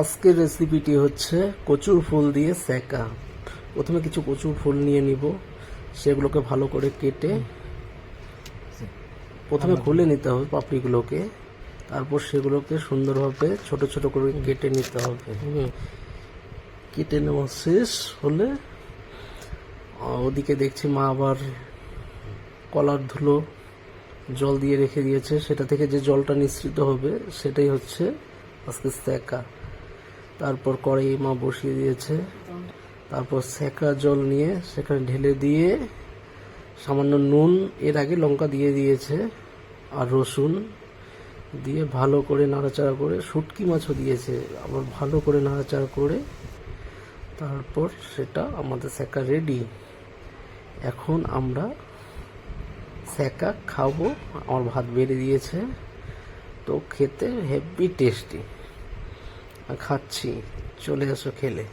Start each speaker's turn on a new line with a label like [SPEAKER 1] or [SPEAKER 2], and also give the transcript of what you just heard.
[SPEAKER 1] আজকের রেসিপিটি হচ্ছে কচুর ফুল দিয়ে সেকা প্রথমে কিছু কচুর ফুল নিয়ে নিব। সেগুলোকে ভালো করে কেটে প্রথমে খুলে নিতে হবে পাপড়িগুলোকে। তারপর সেগুলোকে সুন্দরভাবে ছোট ছোট করে কেটে নিতে হবে। কেটে নেওয়া শেষ হলে ওদিকে দেখছি মা আবার কলার ধুলো জল দিয়ে রেখে দিয়েছে। সেটা থেকে যে জলটা নিঃসৃত হবে সেটাই হচ্ছে আজকে সেকা তারপর কড়াই মা বসিয়ে দিয়েছে। তারপর সেকা জল নিয়ে সেখানে ঢেলে দিয়ে সামান্য নুন, এর আগে লঙ্কা দিয়ে দিয়েছে আর রসুন দিয়ে ভালো করে নাড়াচাড়া করে শুটকি মাছও দিয়েছে, আবার ভালো করে নাড়াচাড়া করে তারপর সেটা আমাদের সেকা রেডি এখন আমরা সেকা খাব, আমার ভাত বেড়ে দিয়েছে, তো খেতে হেভি টেস্টি খাচ্ছি। চলে এসো খেলে।